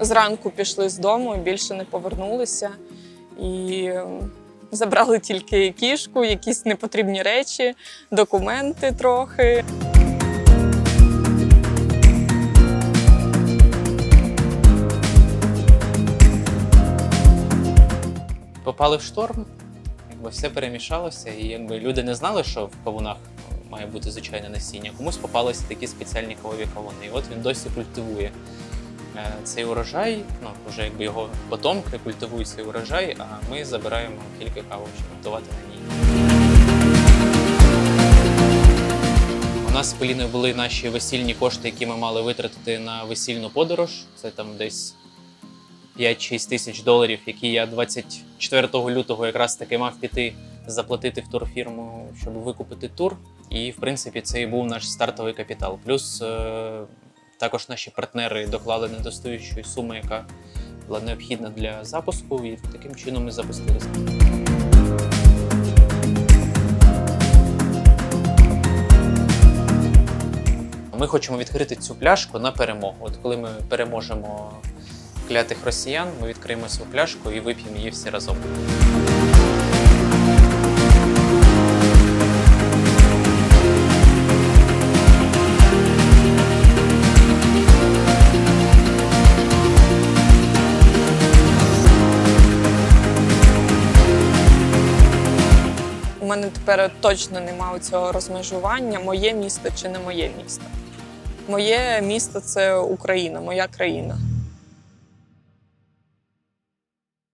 зранку пішли з дому і більше не повернулися. І ем, забрали тільки кішку, якісь непотрібні речі, документи трохи. Попали в шторм, якби все перемішалося, і якби люди не знали, що в кавунах має бути звичайне насіння. Комусь попалися такі спеціальні кавові кавуни. І от він досі культивує цей урожай. Ну, вже якби його потомки культивують цей урожай, а ми забираємо кілька каву, щоб готувати на ній. У нас з Поліною були наші весільні кошти, які ми мали витратити на весільну подорож. Це там десь 5-6 тисяч доларів, які я 24 лютого якраз таки мав піти заплатити в турфірму, щоб викупити тур. І в принципі це і був наш стартовий капітал. Плюс е- також наші партнери доклали недостаючої суми, яка була необхідна для запуску, і таким чином ми запустилися. Ми хочемо відкрити цю пляшку на перемогу. От коли ми переможемо клятих росіян, ми відкриємо цю пляшку і вип'ємо її всі разом. Мене тепер точно немає цього розмежування, моє місто чи не моє місто. Моє місто це Україна, моя країна.